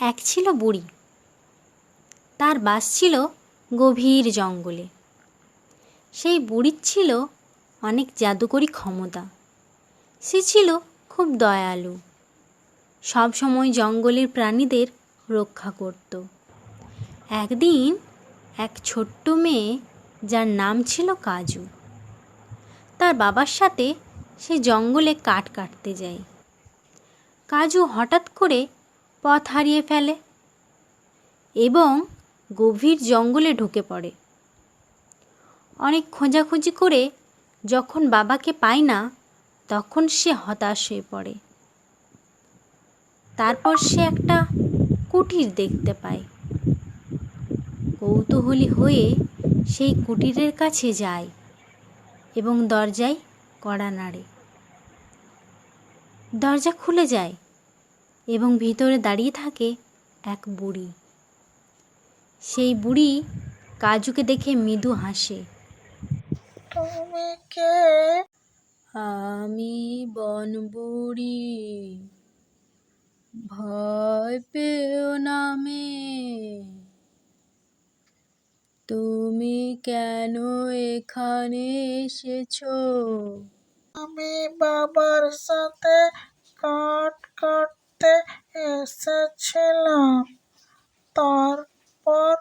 এক ছিল বুড়ি। তার বাস ছিল গভীর জঙ্গলে। সেই বুড়ির ছিল অনেক জাদুকরী ক্ষমতা। সে ছিল খুব দয়ালু। সব সময় জঙ্গলের প্রাণীদের রক্ষা করত। একদিন এক ছোট্ট মেয়ে, যার নাম ছিল কাজু, তার বাবার সাথে সে জঙ্গলে কাঠ কাটতে যায়। কাজু হঠাৎ করে পথ হারিয়ে ফেলে এবং গভীর জঙ্গলে ঢুকে পড়ে। অনেক খোঁজাখুঁজি করে যখন বাবাকে পায় না, তখন সে হতাশ হয়ে পড়ে। তারপর সে একটা কুটির দেখতে পায়। কৌতূহলী হয়ে সেই কুটিরের কাছে যায় এবং দরজায় কড়া নাড়ে। দরজা খুলে যায়। এবং ভিতরে দাঁড়িয়ে থাকে এক বুড়ি। সেই বুড়ি কাজুকে দেখে মৃদু হাসে। তুমি কে আমি বনবুড়ি ভয় পেও না মেয়ে তুমি কেন এখানে এসেছ? আমি বাবার সাথে কাঠ কাটতে এসেছিলাম তারপর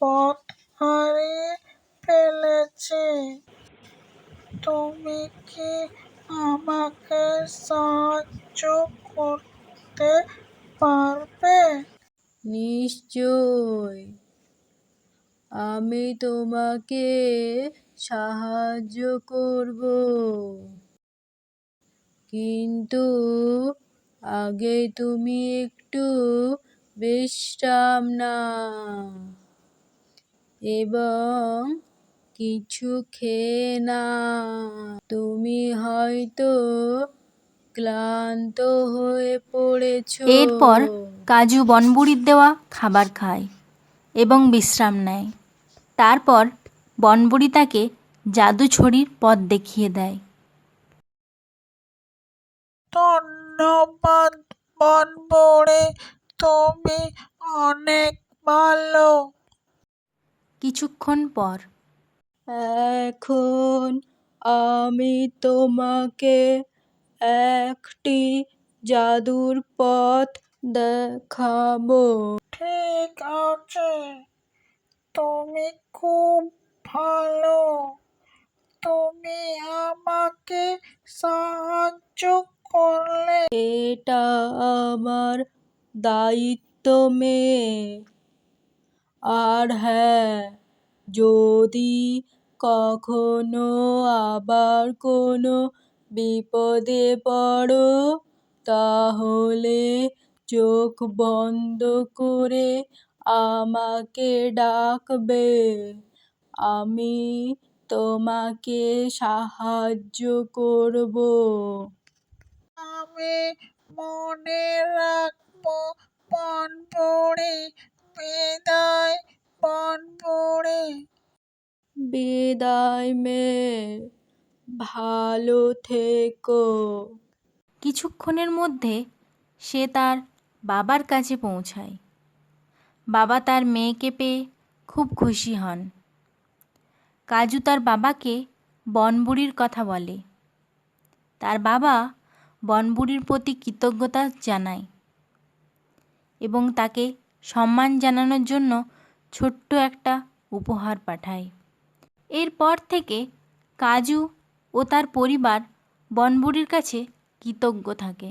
পথ হারিয়ে ফেলেছি তুমি কি আমাকে সাহায্য করতে পারবে? নিশ্চয়। আমি তোমাকে সাহায্য করব। কিন্তু আগে তুমি একটু বিশ্রাম নাও। এবং কিছু খেয়ে নাও। তুমি হয়তো ক্লান্ত হয়ে পড়েছো। এরপর কাজু বনবুড়ির দেওয়া খাবার খায় এবং বিশ্রাম নেয়। তারপর বনবুড়ি তাকে জাদু ছড়ির পথ দেখিয়ে দেয়। ধন্যবাদ বনবড়ে তুমি অনেক ভালো। কিছুক্ষণ পর এখন আমি তোমাকে একটি জাদুর পথ দেখাবো। ঠিক আছে। তুমি খুব ভালো। তুমি আমাকে সাহায্য করলে। এটা আমার দায়িত্ব মেয়ে। আর হ্যাঁ যদি কখনো আবার কোনো বিপদে পড়ো? তাহলে চোখ বন্ধ করে আমাকে ডাকবে। আমি তোমাকে সাহায্য করব। আমি মনে রাখব বনবড়ে বিদায় বিদায় মেয়ে ভালো থেকো। কিছুক্ষণের মধ্যে সে তার বাবার কাছে পৌঁছায়। বাবা তার মেয়েকে পেয়ে খুব খুশি হন। কাজু তার বাবাকে বনবুড়ির কথা বলে। তার বাবা বনবুড়ির প্রতি কৃতজ্ঞতা জানায় এবং তাকে সম্মান জানানোর জন্য ছোট্ট একটা উপহার পাঠায়। এরপর থেকে কাজু ও তার পরিবার বনবুড়ির কাছে কৃতজ্ঞ থাকে।